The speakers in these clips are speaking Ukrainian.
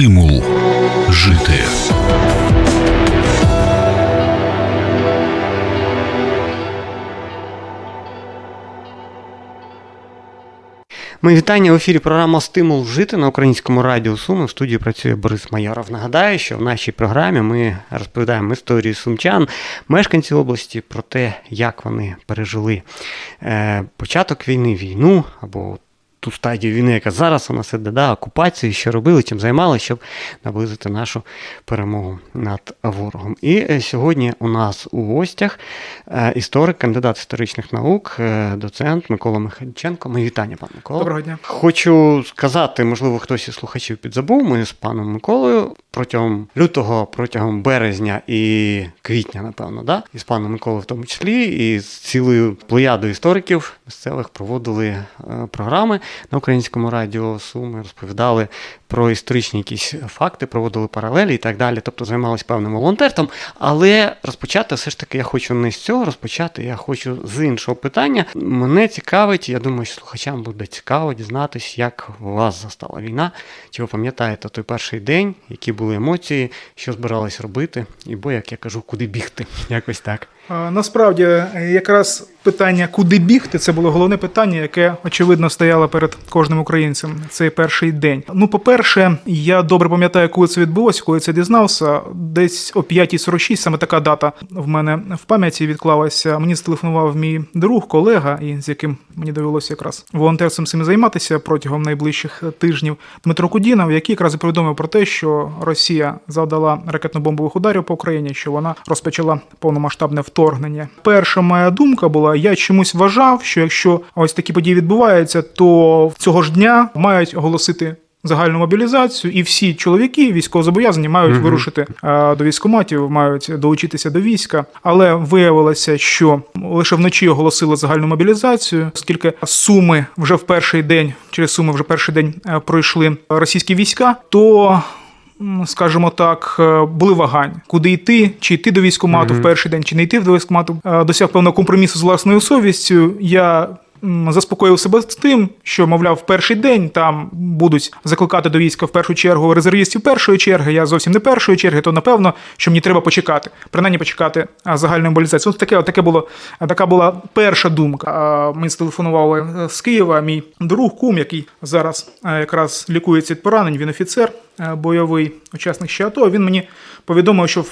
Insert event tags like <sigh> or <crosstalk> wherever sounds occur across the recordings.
Стимул жити. Ми вітання в ефірі. Програма Стимул жити на українському радіо Суми. В студії працює Борис Майоров. Нагадаю, що в нашій програмі ми розповідаємо історії сумчан, мешканців області про те, як вони пережили е, початок війни, війну або ту стадію війни, яка зараз у нас іде, да, окупацію, що робили, чим займалися, щоб наблизити нашу перемогу над ворогом. І е, сьогодні у нас у гостях е, історик, кандидат історичних наук, е, доцент Микола Михайліченко. Мої вітання, пане Микола. Доброго дня. Хочу сказати, можливо, хтось із слухачів підзабув. Ми з паном Миколою протягом лютого, протягом березня і квітня, напевно, да? і з паном Миколою в тому числі, і з цілою плеядою істориків місцевих проводили е, програми на українському радіо Суми, розповідали про історичні якісь факти, проводили паралелі і так далі. Тобто займалися певним волонтерством. Але розпочати все ж таки я хочу не з цього розпочати, я хочу з іншого питання. Мене цікавить, я думаю, що слухачам буде цікаво дізнатись, як у вас застала війна. Чи ви пам'ятаєте той перший день, які були емоції, що збирались робити, і бо, як я кажу, куди бігти? <laughs> Якось так. Насправді, е, якраз питання, куди бігти, це було головне питання, яке очевидно стояло перед кожним українцем цей перший день. Ну, по-перше, я добре пам'ятаю, коли це відбулося, коли це дізнався. Десь о 5.46, саме така дата в мене в пам'яті відклалася. Мені зателефонував мій друг, колега, і з яким мені довелося якраз волонтерством цим займатися протягом найближчих тижнів. Дмитро Кудінов, який якраз і повідомив про те, що Росія завдала ракетно-бомбових ударів по Україні, що вона розпочала повномасштабне вторгнення. Перша моя думка була: я чомусь вважав, що якщо ось такі події відбуваються, то цього ж дня мають оголосити. Загальну мобілізацію, і всі чоловіки військовозобов'язані мають Мгм. вирушити е, до військкоматів, мають долучитися до війська. Але виявилося, що лише вночі оголосили загальну мобілізацію, оскільки суми вже в перший день, через суми вже перший день е, пройшли російські війська, то скажімо так, е, були вагання, куди йти, чи йти до військкомату Мгм. в перший день, чи не йти до військкомату. Е, Досяг певного компромісу з власною совістю. Я заспокоїв себе з тим, що, мовляв, в перший день там будуть закликати до війська в першу чергу резервістів першої черги. Я зовсім не першої черги, то напевно, що мені треба почекати, принаймні почекати а, загальної мобілізації. От таке, таке було така була перша думка. Мені зателефонували е, з Києва. Мій друг кум, який зараз е, якраз лікується від поранень. Він офіцер е, бойовий, учасник ще АТО. Він мені повідомив, що е,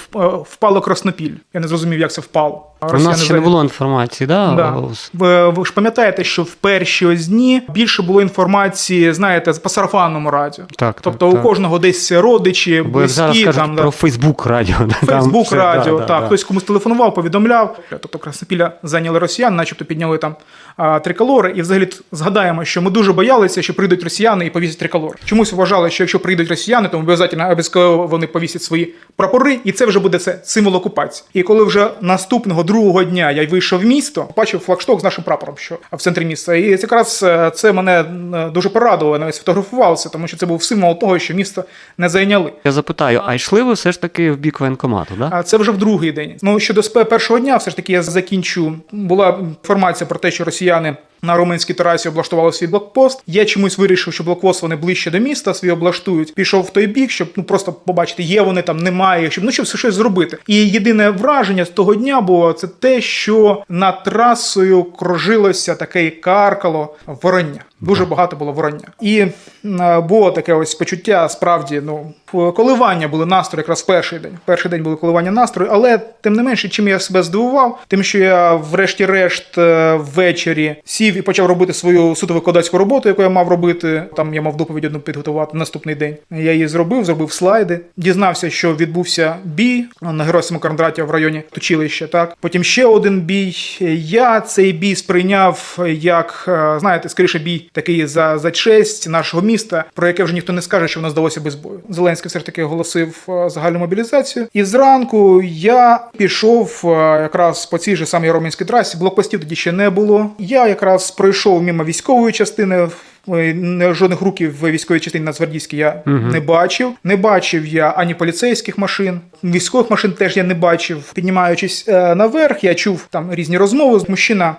впало Краснопіль. Я не зрозумів, як це впало. У нас ще не було інформації, да? Да. Ви, ви ж пам'ятаєте, що в перші ось дні більше було інформації, знаєте, по сарафанному радіо. Так, Тобто так, у так. кожного десь родичі, Бо як зараз близькі, кажуть там, про Фейсбук радіо. Фейсбук радіо, да, да, так, да. хтось комусь телефонував, повідомляв. Тобто Краснопілля зайняли росіян, начебто підняли там а, триколори. І взагалі згадаємо, що ми дуже боялися, що прийдуть росіяни і повісять триколори. Чомусь вважали, що якщо прийдуть росіяни, то обов'язково обов'язково вони повісять свої прапори, і це вже буде це символ окупації. І коли вже наступного другого дня я вийшов в місто, бачив флагшток з нашим прапором, що в центрі міста. І якраз е, це мене е, дуже порадувало, навіть сфотографувався, тому що це був символ того, що місто не зайняли. Я запитаю, а йшли ви все ж таки в бік воєнкомату, да? А це вже в другий день. Ну щодо першого дня, все ж таки я закінчу. Була інформація про те, що росіяни. На румунській терасі облаштували свій блокпост. Я чомусь вирішив, що блокпост вони ближче до міста свій облаштують. Пішов в той бік, щоб ну просто побачити, є вони там, немає, щоб ну щоб щось зробити. І єдине враження з того дня було це те, що над трасою кружилося таке каркало вороння. Дуже багато було вороння. І е, було таке ось почуття, справді, ну, коливання були настрої якраз перший день. Перший день були коливання настрою, але тим не менше, чим я себе здивував, тим, що я, врешті-решт, е, ввечері сів і почав робити свою суто викладацьку роботу, яку я мав робити. Там я мав доповідь одну підготувати наступний день. Я її зробив, зробив слайди. Дізнався, що відбувся бій на Герасиму Кондратія в районі Тучилища. Так, потім ще один бій. Я цей бій сприйняв як, е, знаєте, скоріше бій такий за, за честь нашого міста, про яке вже ніхто не скаже, що воно здалося без бою. Зеленський все ж таки оголосив е, загальну мобілізацію. І зранку я пішов е, якраз по цій же самій Романській трасі. Блокпостів тоді ще не було. Я якраз пройшов мимо військової частини. Е, Жодних руків в військовій частині Нацгвардійській я Мгм. не бачив. Не бачив я ані поліцейських машин, Військових машин теж я не бачив. Піднімаючись е, наверх, я чув там різні розмови. Мужчина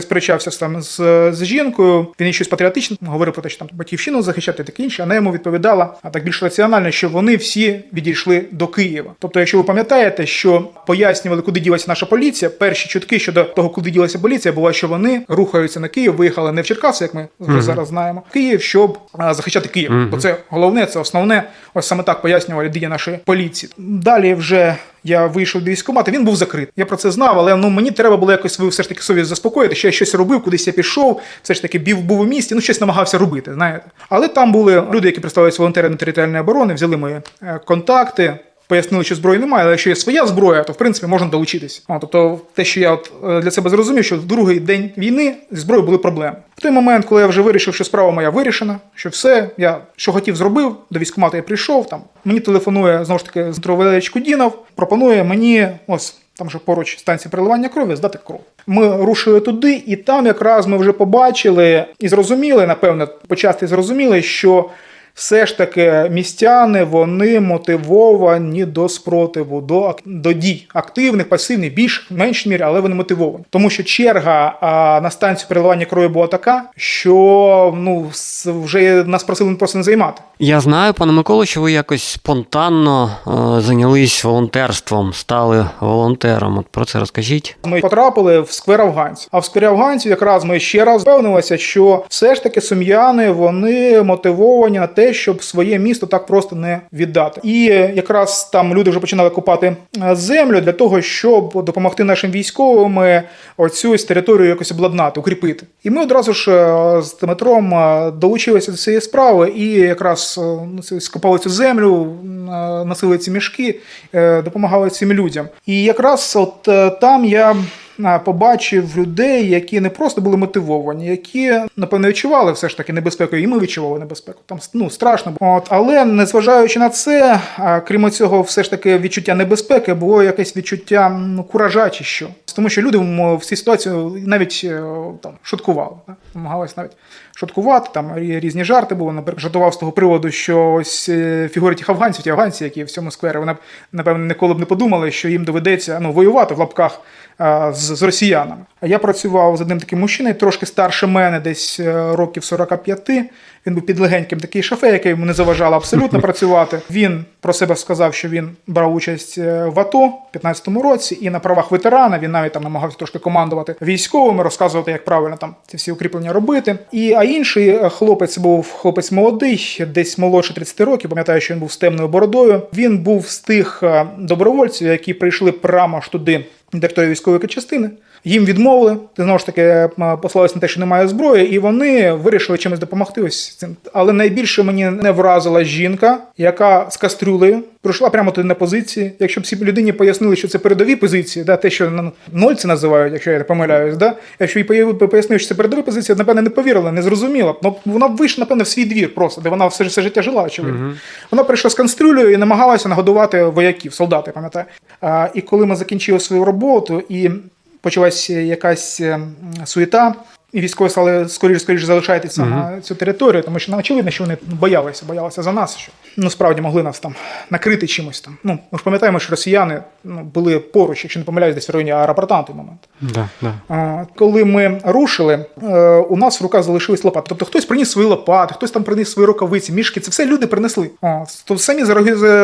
сперечався там з, з жінкою. Він щось патріотичне говорив про те, що там батьківщину захищати, таке інше. А вона йому відповідала, а так більш раціонально, що вони всі відійшли до Києва. Тобто, якщо ви пам'ятаєте, що пояснювали, куди ділася наша поліція, перші чутки щодо того, куди ділася поліція, було, що вони рухаються на Київ, виїхали не в Черкаси, як ми вже зараз знаємо, Київ, щоб а, захищати Київ. Бо це головне, це основне. Ось саме так пояснювали дії нашої поліції. Далі вже. Я вийшов до військкомату, він був закритий. Я про це знав, але ну мені треба було якось все ж таки совість заспокоїти, що я щось робив, кудись я пішов, все ж таки був у місті, ну щось намагався робити. Знаєте, але там були люди, які представляють волонтери на територіальної оборони, взяли мої е, контакти. Пояснили, що зброї немає, але якщо є своя зброя, то в принципі можна долучитись. О, тобто, те, що я от е, для себе зрозумів, що в другий день війни зі зброєю були проблеми. В той момент, коли я вже вирішив, що справа моя вирішена, що все, я що хотів, зробив, до військкомату я прийшов. Там мені телефонує знову ж таки Валерійович Кудінов, пропонує мені ось. Там же поруч станція переливання крові, здати кров. Ми рушили туди, і там якраз ми вже побачили і зрозуміли, напевно, почасти зрозуміли, що все ж таки містяни вони мотивовані до спротиву, до, до дій активних, пасивних, більш менш мірі, але вони мотивовані. Тому що черга а, на станцію переливання крові була така, що ну вже нас просили просто не займати. Я знаю, пане Миколо, що ви якось спонтанно е, зайнялись волонтерством, стали волонтером. От про це розкажіть. Ми потрапили в сквер афганців. А в сквері афганців якраз ми ще раз впевнилися, що все ж таки сум'яни вони мотивовані на те, щоб своє місто так просто не віддати. І якраз там люди вже починали купати е, землю для того, щоб допомогти нашим військовим е, оцю територію якось обладнати, укріпити. І ми одразу ж е, з Дмитром е, долучилися до цієї справи і якраз е, ну, скопали цю землю, е, носили ці мішки, е, допомагали цим людям. І якраз от е, там я побачив людей, які не просто були мотивовані, які напевно відчували все ж таки небезпеку, і ми відчували небезпеку. Там ну страшно було. От, але незважаючи на це, крім цього, все ж таки відчуття небезпеки було якесь відчуття ну, куража що. Тому що люди в цій ситуації навіть е, там шуткували, да? намагалися навіть шуткувати. Там різні жарти були. Наприклад, жартував з того приводу, що ось е, фігури тих афганців, ті афганці, які в цьому сквері, вони напевно ніколи б не подумали, що їм доведеться ну воювати в лапках з, з росіянами. Я працював з одним таким мужчиною, трошки старше мене, десь е, років 45. Він був підлегеньким такий шофер, який йому не заважало абсолютно <laughs> працювати. Він про себе сказав, що він брав участь е, в АТО в 15-му році, і на правах ветерана він навіть там намагався трошки командувати військовими, розказувати, як правильно там ці всі укріплення робити. І а інший е, хлопець був хлопець молодий, десь молодше 30 років. Пам'ятаю, що він був з темною бородою. Він був з тих е, добровольців, які прийшли прямо ж туди тої військової частини. Їм відмовили, ти знову ж таки е, послалися на те, що немає зброї, і вони вирішили чимось допомогти. Ось цим. Але найбільше мені не вразила жінка, яка з кастрюлею прийшла прямо туди на позиції. Якщо б цій людині пояснили, що це передові позиції, да, те, що на ноль це називають, якщо я не помиляюсь, да, якщо їй пояснив, що це передові позиції, напевне, не повірила, не зрозуміла. Ну, вона б вийшла, напевне, в свій двір просто, де вона все, все життя жила, очевидно. Вона прийшла з кастрюлею і намагалася нагодувати вояків, солдати, пам'ятаю. А, і коли ми закінчили свою роботу і почалася якась суета. суєта, і військові стали скоріш скоріш залишайтеся на цю територію, тому що ну, очевидно, що вони боялися, боялися за нас, що ну справді могли нас там накрити чимось там. Ну ми ж пам'ятаємо, що росіяни ну, були поруч, якщо не помиляюсь, десь в районі аеропорта на той момент. Да, да. А, Коли ми рушили, е, у нас в руках залишились лопати. Тобто хтось приніс свої лопати, хтось там приніс свої рукавиці, мішки. Це все люди принесли. То самі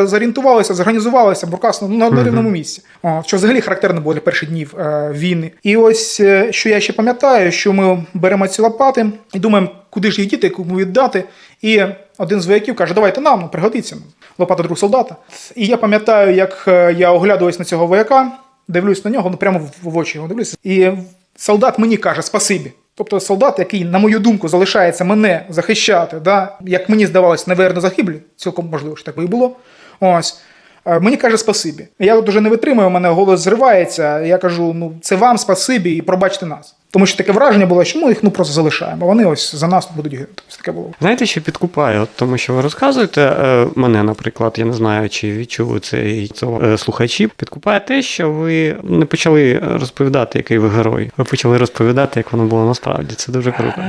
зорієнтувалися, зорганізувалися в руках на, на, на рівному місці. Що взагалі характерно було для перших днів е, війни. І ось е, що я ще пам'ятаю, що ми беремо ці лопати і думаємо, куди ж їх діти, кому віддати. І один з вояків каже: давайте нам, ну, пригодиться. Лопата друг солдата. І я пам'ятаю, як е, я оглядуюсь на цього вояка, дивлюсь на нього, ну прямо в- очі його дивлюся. І солдат мені каже спасибі. Тобто солдат, який, на мою думку, залишається мене захищати, да, як мені здавалось, неверно загиблі, цілком можливо, що так би і було. Ось. е, Мені каже спасибі. Я от уже не витримую, у мене голос зривається. Я кажу: ну це вам спасибі і пробачте нас. Тому що таке враження було, що ми їх ну просто залишаємо. Вони ось за нас будуть гинути. Ось таке було. Знаєте, що підкупає? От тому, що ви розказуєте, е, мене, наприклад, я не знаю, чи відчули це і цього е, слухачі. Підкупає те, що ви не почали розповідати, який ви герой. Ви почали розповідати, як воно було насправді. Це дуже круто.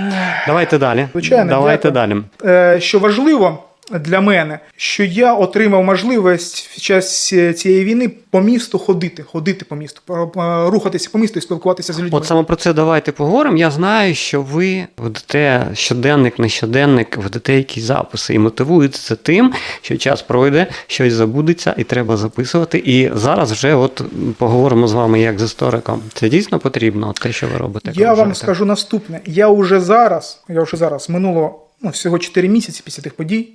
Давайте далі. Звичайно, Давайте дякую. далі. Е, що важливо, для мене, що я отримав можливість під час е, цієї війни по місту ходити, ходити по місту, по- е, рухатися по місту і спілкуватися з людьми. От саме про це давайте поговоримо. Я знаю, що ви ведете щоденник, не щоденник, ведете якісь записи і мотивуєте це тим, що час пройде, щось забудеться, і треба записувати. І зараз вже от поговоримо з вами як з істориком. Це дійсно потрібно, от те, що ви робите. Я вам скажу наступне: я вже зараз, я вже зараз минуло ну, всього 4 місяці після тих подій.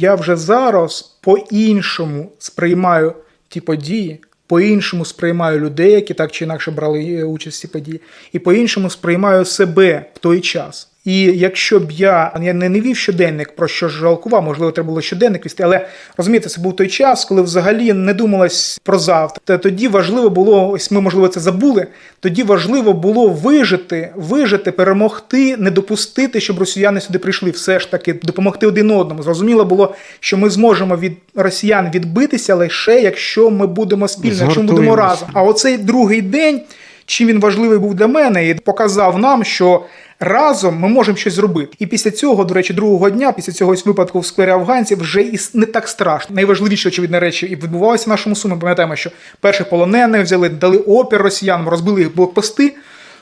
Я вже зараз по-іншому сприймаю ті події, по-іншому сприймаю людей, які так чи інакше брали е, участь в цій події, і по-іншому сприймаю себе в той час. І якщо б я, я не, не вів щоденник, про що жалкував, можливо, треба було щоденник вести, але розумієте, це був той час, коли взагалі не думалось про завтра. Та тоді важливо було, ось ми, можливо, це забули. Тоді важливо було вижити, вижити, перемогти, не допустити, щоб росіяни сюди прийшли. Все ж таки допомогти один одному. Зрозуміло було, що ми зможемо від росіян відбитися лише якщо ми будемо спільно, якщо ми будемо разом. А оцей другий день, чим він важливий був для мене, і показав нам, що разом ми можемо щось зробити. І після цього, до речі, другого дня, після цього ось випадку в сквері афганців, вже і не так страшно. Найважливіше, очевидно, речі, і відбувалося в нашому сумі. Пам'ятаємо, що перших полонених взяли, дали опір росіянам, розбили їх блокпости.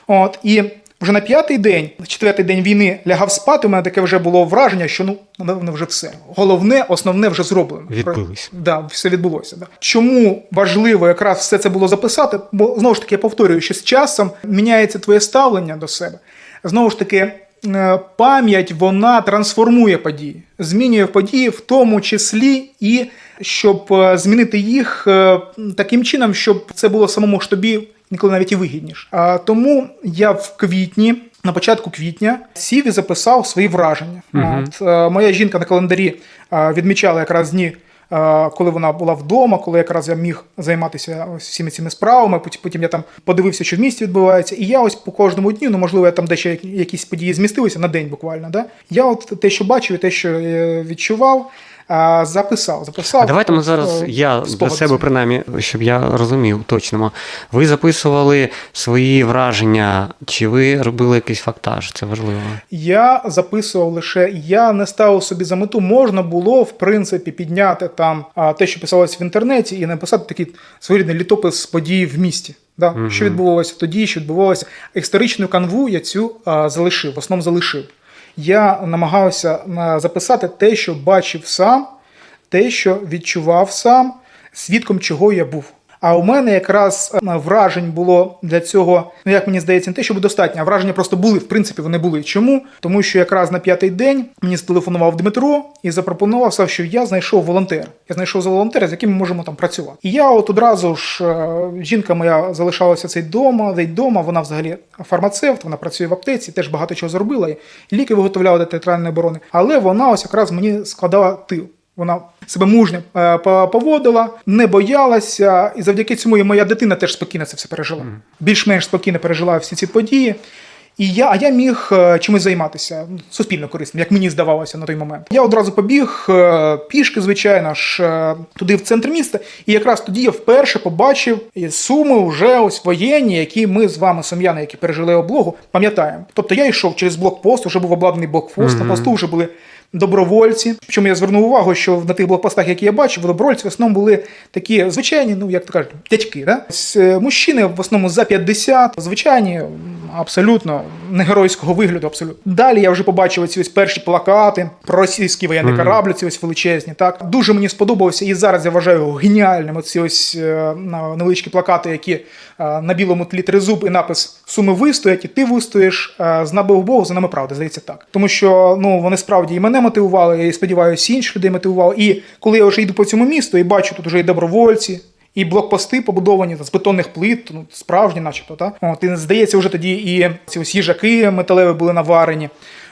От і. Вже на п'ятий день, на четвертий день війни лягав спати. У мене таке вже було враження, що ну напевно вже все. Головне, основне вже зроблено. Відбулись. Да, все відбулося. Да. Чому важливо якраз все це було записати? Бо знову ж таки я повторюю, що з часом міняється твоє ставлення до себе. Знову ж таки, е, пам'ять вона трансформує події, змінює події, в тому числі і щоб е, змінити їх е, таким чином, щоб це було самому ж тобі ніколи навіть і вигідніше. А тому я в квітні. На початку квітня сів і записав свої враження. От, е, моя жінка на календарі відмічала якраз дні коли вона була вдома, коли якраз я міг займатися всіми цими справами. Потім, я там подивився, що в місті відбувається. І я ось по кожному дню, ну можливо, я там дещо якісь події змістилися на день буквально. Да? Я от те, що бачив, і те, що е, відчував, записав. записав А давайте ми зараз, е, я для себе принаймні, щоб я розумів точно. Ви записували свої враження, чи ви робили якийсь фактаж? Це важливо. Я записував лише, я не ставив собі за мету. Можна було, в принципі, підняти там те, що писалось в інтернеті, і написати такий своєрідний літопис подій в місті. Да? Що відбувалося тоді, що відбувалося. Історичну канву я цю а, залишив, в основному залишив. Я намагався а, записати те, що бачив сам, те, що відчував сам, свідком чого я був. А у мене якраз е, вражень було для цього, ну як мені здається, не те, щоб достатньо, а враження просто були. В принципі, вони були. Чому? Тому що якраз на п'ятий день мені зателефонував Дмитро і запропонував, що я знайшов волонтера. Я знайшов за волонтера, з яким ми можемо там працювати. І я от одразу ж е, жінка моя залишалася цей дома, десь дома. Вона взагалі фармацевт, вона працює в аптеці, теж багато чого зробила. І ліки виготовляла для територіальної оборони. Але вона ось якраз мені складала тил. Вона себе мужньо е, по- поводила, не боялася, і завдяки цьому і моя дитина теж спокійно це все пережила. Більш-менш спокійно пережила всі ці події. І я, а я міг е, чимось займатися ну, суспільно корисним, як мені здавалося на той момент. Я одразу побіг е, пішки, звичайно ж, туди в центр міста. І якраз тоді я вперше побачив суми вже ось воєнні, які ми з вами, сум'яни, які пережили облогу, пам'ятаємо. Тобто я йшов через блокпост, вже був обладнаний блокпост, на посту вже були добровольці. Причому я звернув увагу, що на тих блокпостах, які я бачив, добровольці в основному були такі звичайні, ну як то кажуть, дядьки. Да? Е, Мужчини в основному за 50, звичайні, абсолютно не геройського вигляду. Абсолютно. Далі я вже побачив ці ось перші плакати про російський воєнний корабль, ці ось величезні. Так дуже мені сподобалося, і зараз я вважаю геніальним. Оці ось е, на- невеличкі плакати, які е, на білому тлі тризуб і напис Суми вистоять, і ти вистоїш. е, З нами Бог, за нами правда, здається так. Тому що ну вони справді і мене мотивували, і сподіваюся, і інших людей мотивували. І коли я вже йду по цьому місту і бачу тут вже і добровольці. І блокпости побудовані з бетонних плит, ну справжні, начебто, та От, і здається, вже тоді і ці ось їжаки металеві були наварені.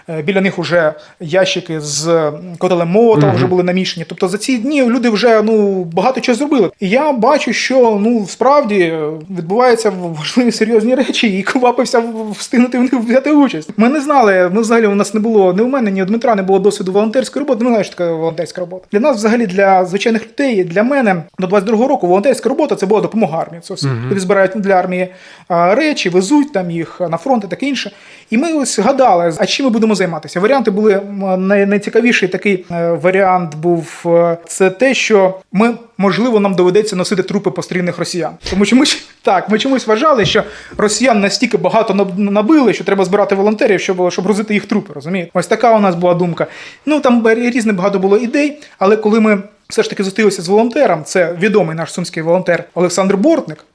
Е, Біля них вже ящики з котелем молота вже були намішані. Тобто за ці дні люди вже ну багато чого зробили. І я бачу, що ну справді е, відбуваються важливі серйозні речі, і квапився встигнути в них взяти участь. Ми не знали. Ми взагалі у нас не було ні у мене, ні у Дмитра не було досвіду волонтерської роботи. Ми знаємо, що таке волонтерська робота. Для нас, взагалі, для звичайних людей, для мене до 22-го року волонтерська робота це була допомога армії. Це все. Люди збирають для армії речі, везуть там їх на фронт і таке інше. І ми ось гадали, а чим ми будемо займатися. Варіанти були найцікавіший такий е, варіант був е, це те, що ми можливо нам доведеться носити трупи пострільних росіян. Тому що ми ч- так, ми чомусь вважали, що росіян настільки багато наб- набили, що треба збирати волонтерів, щоб, щоб грузити їх трупи. Розумієте? Ось така у нас була думка. Ну там різне багато було ідей, але коли ми. Все ж таки зустрілися з волонтером, це відомий наш сумський волонтер Олександр Бортник.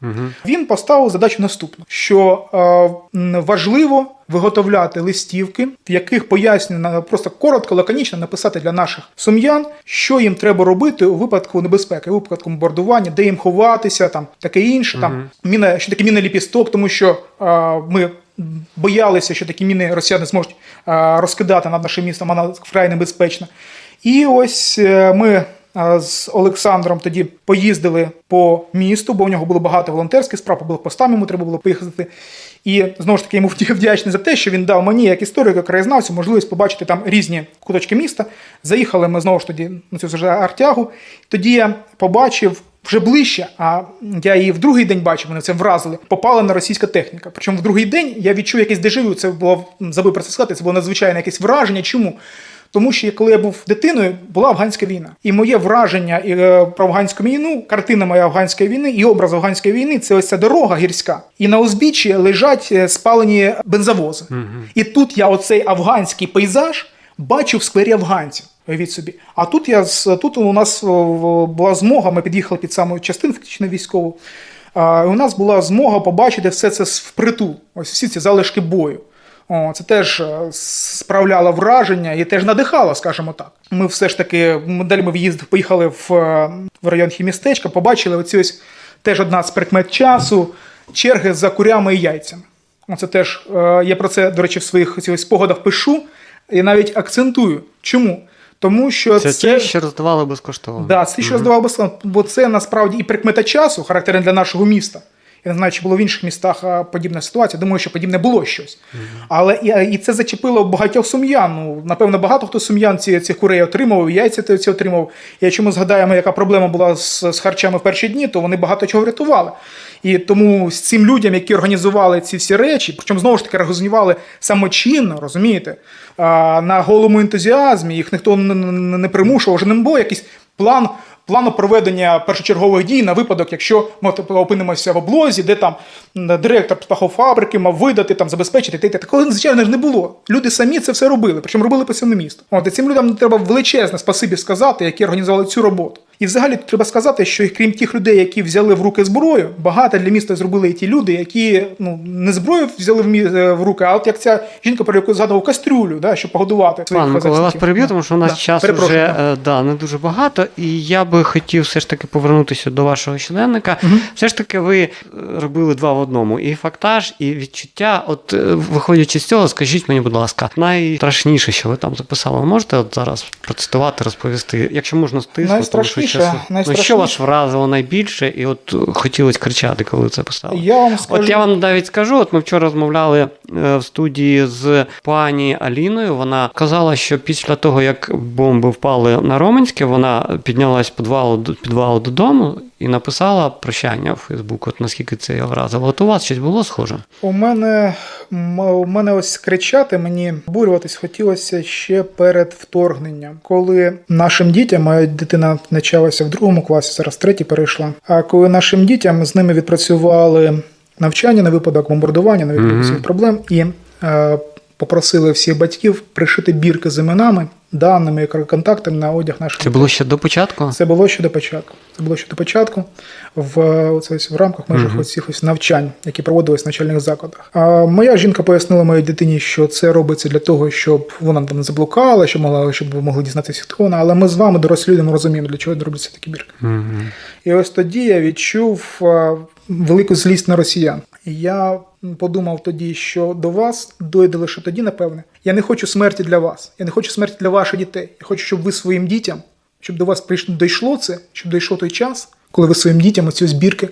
Він поставив задачу наступну: що е, важливо виготовляти листівки, в яких пояснено просто коротко, лаконічно написати для наших сум'ян, що їм треба робити у випадку небезпеки, у випадку бомбардування, де їм ховатися, там таке інше. Там міна, що таке міна ліпісток, тому що а, ми. Боялися, що такі міни росіяни зможуть розкидати над нашим містом, вона вкрай небезпечна. І ось е, ми з Олександром тоді поїздили по місту, бо у нього було багато волонтерських справ, по блокпостам йому треба було поїхати. І знову ж таки йому вдя- вдячний за те, що він дав мені, як історику, краєзнавцю, можливість побачити там різні куточки міста. Заїхали ми знову ж тоді на цю вже артягу. Тоді я побачив. Вже ближче, а я її в другий день бачив, мене це вразили. Попала на російська техніка. Причому в другий день я відчув якесь дежавю. Це було забив про це сказати. Це було надзвичайне якесь враження. Чому? Тому що коли я був дитиною, була афганська війна, і моє враження е, про афганську війну, картина моя афганської війни і образ афганської війни це ось ця дорога гірська, і на узбіччі лежать е, спалені бензовози. І тут я оцей афганський пейзаж бачу в сквері афганців. Уявіть собі. А тут я тут у нас була змога. Ми під'їхали під саму частину фактично військову. У нас була змога побачити все це впритул. Ось всі ці залишки бою. О, це теж е, справляло враження і теж надихало, скажімо так. Ми все ж таки далі ми в'їздив, поїхали в, е, в район хімістечка, побачили оці ось теж одна з прикмет часу черги за курями і яйцями. Оце теж е, я про це, до речі, в своїх ось спогадах пишу і навіть акцентую. Чому? Тому що Це, це, ті, що роздавали безкоштовно. Да, це що роздавав безплатно, бо це насправді і прикмета часу, характерна для нашого міста. Я не знаю, чи було в інших містах подібна ситуація. Думаю, що подібне було щось. Але і, і це зачепило багатьох сум'ян. Ну, напевно, багато хто сум'ян ці, цих курей отримував, яйця ці отримав. І якщо ми згадаємо, яка проблема була з, з харчами в перші дні, то вони багато чого врятували. І тому з цим людям, які організували ці всі речі, причому знову ж таки організували самочинно, розумієте, на голому ентузіазмі, їх ніхто не примушував, вже не було якийсь план. Плану проведення першочергових дій на випадок, якщо ми опинимося в облозі, де там директор птахофабрики мав видати, там забезпечити те. Такого звичайно ж не було. Люди самі це все робили, причому робили по місто. От і цим людям треба величезне спасибі сказати, які організували цю роботу. І взагалі треба сказати, що крім тих людей, які взяли в руки зброю, багато для міста зробили і ті люди, які ну не зброю взяли в, мі- е, в руки, а от як ця жінка, про яку згадував кастрюлю, да, щоб погодувати Пане Микола, я вас переб'ю, Да. тому що у нас Да, часу вже да. е, да, не дуже багато, і я би хотів все ж таки повернутися до вашого щоденника. Все ж таки, ви робили два в одному: і фактаж, і відчуття. От е, виходячи з цього, скажіть мені, будь ласка, найстрашніше, що ви там записали, можете от зараз процитувати, розповісти, якщо можна стиснути, Найстрашніше, тому що Ну, що вас вразило найбільше, і от е, хотілося кричати, коли це писали? Я вам скажу, От я вам навіть скажу, от ми вчора розмовляли е, в студії з пані Аліною. Вона казала, що після того, як бомби впали на Роменське, вона піднялась підвалу до підвалу додому і написала прощання в Фейсбук. От наскільки це її вразило. От у вас щось було схоже? У мене, у мене ось кричати, мені бурюватись хотілося ще перед вторгненням, коли нашим дітям, моя дитина навчалася в другому класі, зараз третій перейшла. А коли нашим дітям з ними відпрацювали навчання на випадок бомбардування, на випадок mm -hmm. проблем, і е, попросили всіх батьків пришити бірки з іменами, даними контактами на одяг наших Це було ще до початку? це було ще до початку. Це було ще до початку в, оце ось в рамках межах Мгм. оцих ось навчань, які проводились в навчальних закладах. А моя жінка пояснила моїй дитині, що це робиться для того, щоб вона там не заблукала, щоб могла, щоб ви могли дізнатися, хто вона. Але ми з вами, дорослі люди, ми розуміємо, для чого робляться такі бірки. Мгм. І ось тоді я відчув велику злість на росіян. Я подумав тоді, що до вас дойде лише тоді, напевне. Я не хочу смерті для вас. Я не хочу смерті для ваших дітей. Я хочу, щоб ви своїм дітям, щоб до вас прийшло дійшло це, щоб дійшов той час, коли ви своїм дітям оці збірки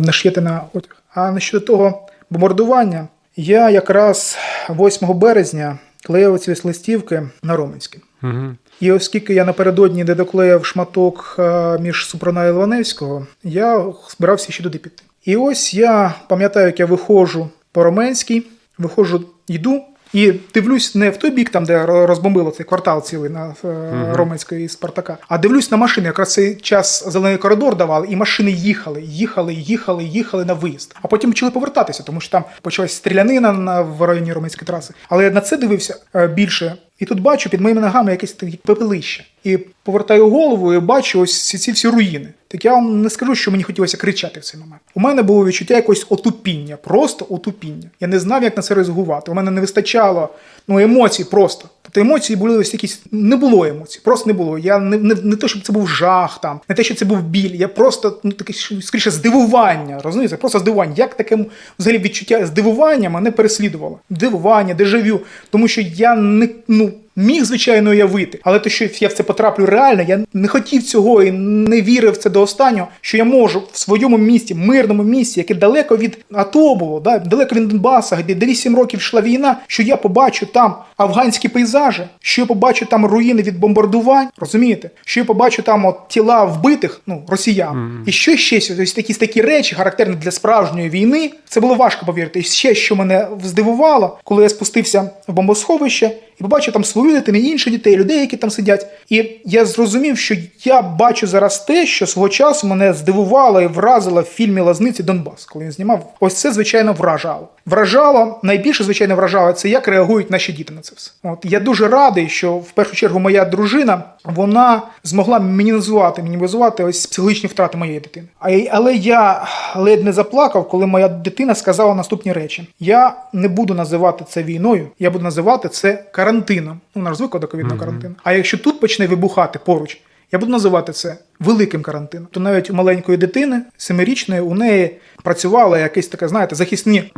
наш'єте на одяг. А на щодо того бомбардування, я якраз 8 березня клеїв ось листівки на Роменське. Мгм. І оскільки я напередодні де доклеїв шматок е, між Супрана і Ілваневського, я збирався ще туди піти. І ось я пам'ятаю, як я виходжу по Роменській, виходжу йду. І дивлюсь не в той бік, там, де розбомбило цей квартал цілий на е, Роменської і Спартака, а дивлюсь на машини. Якраз цей час зелений коридор давали, і машини їхали, їхали, їхали, їхали на виїзд. А потім почали повертатися, тому що там почалась стрілянина на в районі Роменської траси. Але я на це дивився е, більше. І тут бачу під моїми ногами якесь таке пепелище. І повертаю голову і бачу ось ці, ці всі руїни. Так я вам не скажу, що мені хотілося кричати в цей момент. У мене було відчуття якогось отупіння, просто отупіння. Я не знав, як на це реагувати. У мене не вистачало ну, емоцій просто. Тобто емоції були ось якісь. Не було емоцій, просто не було. Я не, не, не те, щоб це був жах, там, не те, що це був біль. Я просто ну, таке скоріше здивування. Розумієте? Просто здивування. Як таке взагалі відчуття здивування мене переслідувало? Дивування, дежавю. Тому що я не ну. Міг, звичайно, уявити, але те, що я в це потраплю реально, я не хотів цього і не вірив в це до останнього, що я можу в своєму місті, мирному місті, яке далеко від АТО було, да, далеко від Донбаса, де, де 8 років йшла війна, що я побачу там афганські пейзажі, що я побачу там руїни від бомбардувань, розумієте? Що я побачу там от тіла вбитих, ну, росіян. І що ще ось такі, такі речі, характерні для справжньої війни, це було важко повірити. І ще що мене здивувало, коли я спустився в бомбосховище і побачив там свою дитину, і інших дітей, людей, які там сидять. І я зрозумів, що я бачу зараз те, що свого часу мене здивувало і вразило в фільмі Лазниці Донбас, коли він знімав. Ось це, звичайно, вражало. Вражало, найбільше, звичайно, вражало це, як реагують наші діти на це все. От я дуже радий, що в першу чергу моя дружина вона змогла мінімізувати, мінімізувати ось психологічні втрати моєї дитини. Але я ледь не заплакав, коли моя дитина сказала наступні речі: я не буду називати це війною, я буду називати це карантином. Ну, наш звик до ковідного карантину. А якщо тут почне вибухати поруч, я буду називати це великим карантином. То навіть у маленької дитини, семирічної, у неї працювали якісь таке, знаєте, захисні,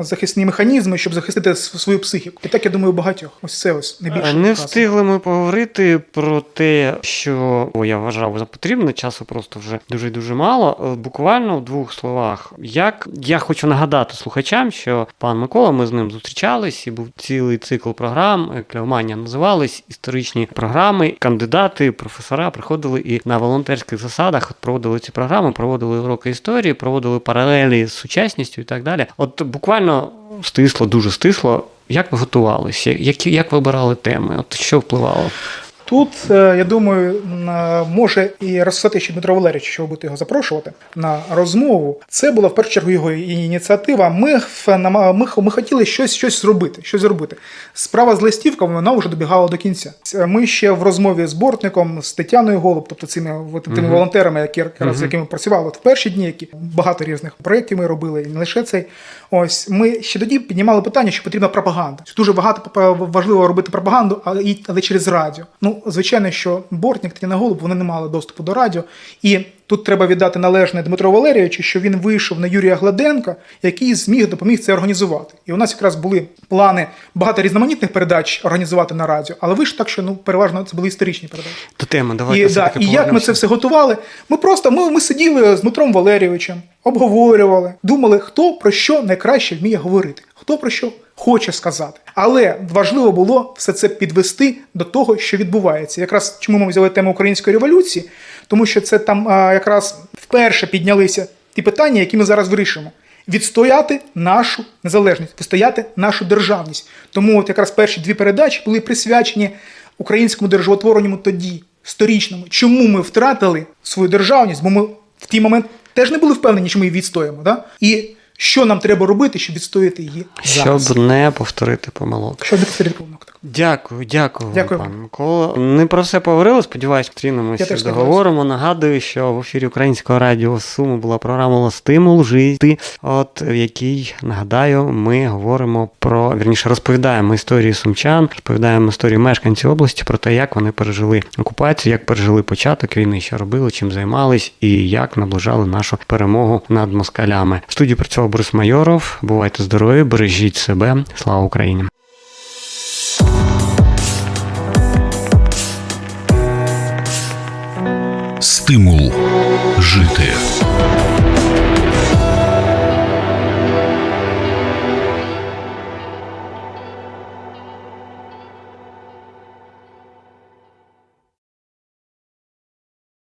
захисні механізми, щоб захистити свою психіку. І так я думаю, у багатьох. Ось це ось найбільше. Е, Не вразило. встигли ми поговорити про те, що о, я вважав за потрібне, часу просто вже дуже дуже мало. Е, Буквально в двох словах. Як я хочу нагадати слухачам, що пан Микола, ми з ним зустрічались, і був цілий цикл програм. е, Клеоманія називались історичні програми. Кандидати, професора приходили і на волонтерських засадах от проводили ці програми, проводили уроки історії, проводили паралелі з сучасністю і так далі. От буквально стисло, дуже стисло. Як ви готувалися? Як, як вибирали теми? От що впливало? Тут, е, я думаю, е, може і розсати ще Дмитро Валерійович, що ви будете його запрошувати на розмову. Це була в першу чергу його ініціатива. Ми, ми, ми хотіли щось, щось зробити. Щось зробити. Справа з листівками вона вже добігала до кінця. Ми ще в розмові з бортником, з Тетяною Голуб, тобто цими тими волонтерами, які якраз з якими працювали в перші дні, які багато різних проєктів ми робили, і не лише цей. Ось ми ще тоді піднімали питання, що потрібна пропаганда. Дуже багато важливо робити пропаганду, але через радіо. Ну, звичайно, що Бортник Тетяна Голуб вони не мали доступу до радіо. І тут треба віддати належне Дмитро Валерійовичу, що він вийшов на Юрія Гладенка, який зміг допоміг це організувати. І у нас якраз були плани багато різноманітних передач організувати на радіо, але вийшло так, що ну переважно це були історичні передачі. До теми, давайте І, да, і як ми це все готували? Ми просто ми, ми сиділи з Дмитром Валерійовичем, обговорювали, думали, хто про що найкраще вміє говорити, хто про що хоче сказати. Але важливо було все це підвести до того, що відбувається. Якраз чому ми взяли тему української революції, тому що це там якраз вперше піднялися ті питання, які ми зараз вирішимо. Відстояти нашу незалежність, відстояти нашу державність. Тому от якраз перші дві передачі були присвячені українському державотворенню тоді, сторічному. Чому ми втратили свою державність? Бо ми в той момент теж не були впевнені, що ми її відстоїмо. Да? І що нам треба робити, щоб відстояти її зараз? Щоб не повторити помилок. Щоб не повторити помилок. Так. Дякую, дякую, Дякую. пане Микола. Не про все поговорили. Сподіваюсь, зустрінемося договоримо. Нагадую, що в ефірі українського радіо Суми була програма Стимул жити, от в якій нагадаю, ми говоримо про вірніше розповідаємо історії сумчан, розповідаємо історії мешканців області про те, як вони пережили окупацію, як пережили початок війни, що робили, чим займались і як наближали нашу перемогу над москалями. В студії працював Борис Майоров. Бувайте здорові, бережіть себе. Слава Україні! Стимул жити.